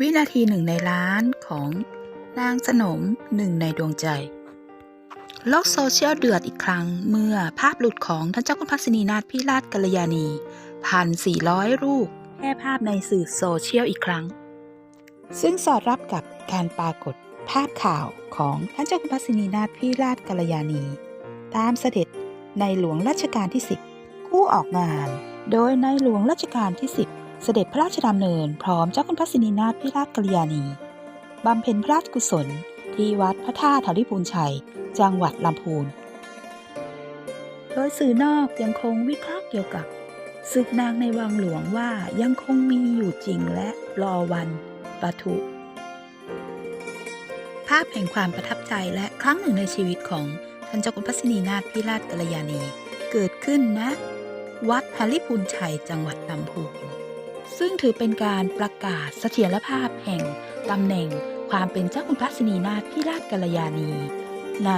วินาทีหนึ่งในล้านของนางสนมหนึ่งในดวงใจ โลกโซเชียลเดือดอีกครั้งเมื่อภาพหลุดของท่านเจ้าคุณพัสนีนาถพิราชกัลยาณีพันสี่ร้อยรูปแพร่ภาพในสื่อโซเชียลอีกครั้ง ซึ่งสอดรับกับการปรากฏภาพข่าวของท่านเจ้าคุณพัสนีนาถพิราชกัลยาณี ตามเสด็จในหลวงรัชกาลที่ 10 คู่ออกงาน โดยในหลวงรัชกาลที่ 10 เสด็จพระราชดำเนินพร้อมเจ้าคุณพัสนีนาถพิราชกัลยาณีบำเพ็ญพระราชกุศล ที่วัดพระธาตุธาริพูนชัย จังหวัดลำพูน โดยสื่อนอกยังคงวิเคราะห์เกี่ยวกับศึกนางในวังหลวงว่ายังคงมีอยู่จริงและรอวันปะทุ ภาพแห่งความประทับใจและครั้งหนึ่งในชีวิตของท่านเจ้าคุณพัสนีนาถพิราชกัลยาณีเกิดขึ้นณวัดฮาริพูนชัยจังหวัดลำพูน ซึ่งถือเป็นการประกาศเสถียรภาพแห่งตำแหน่งความเป็นเจ้าคุณพระสนีนาถพิราชกัลยาณี ใน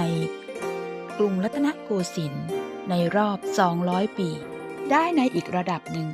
กรุงรัตนโกสินทร์ในรอบ 200 ปี ได้ในอีกระดับหนึ่ง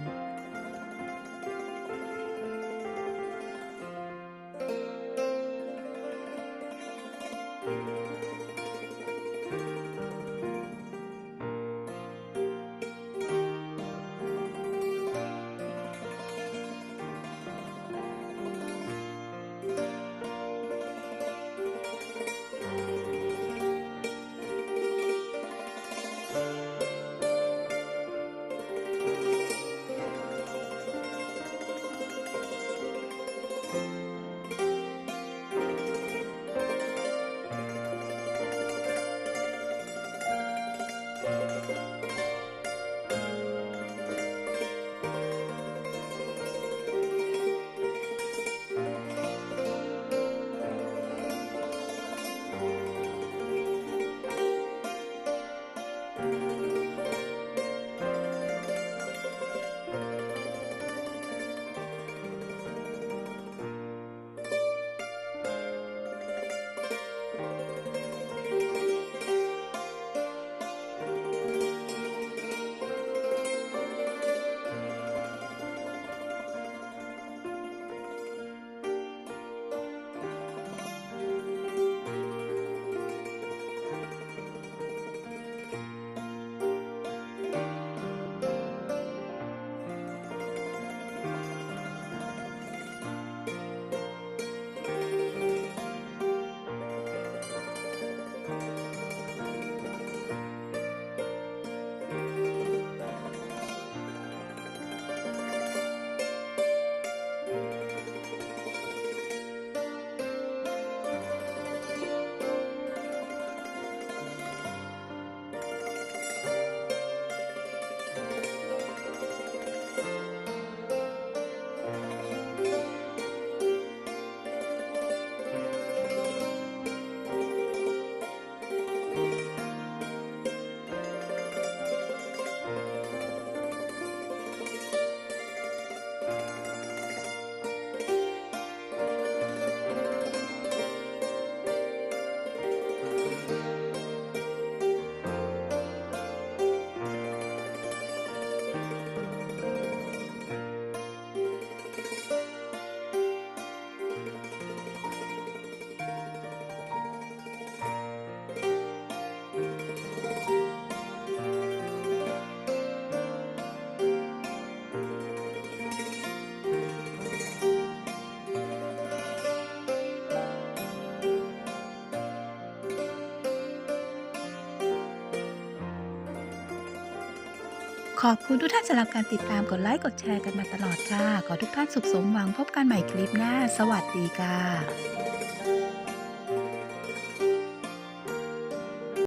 ขอบคุณทุกท่านสำหรับการติดตามกดไลค์กดแชร์กันมาตลอดค่ะ ขอทุกท่านสุขสมหวังพบกันใหม่คลิปหน้า สวัสดีค่ะ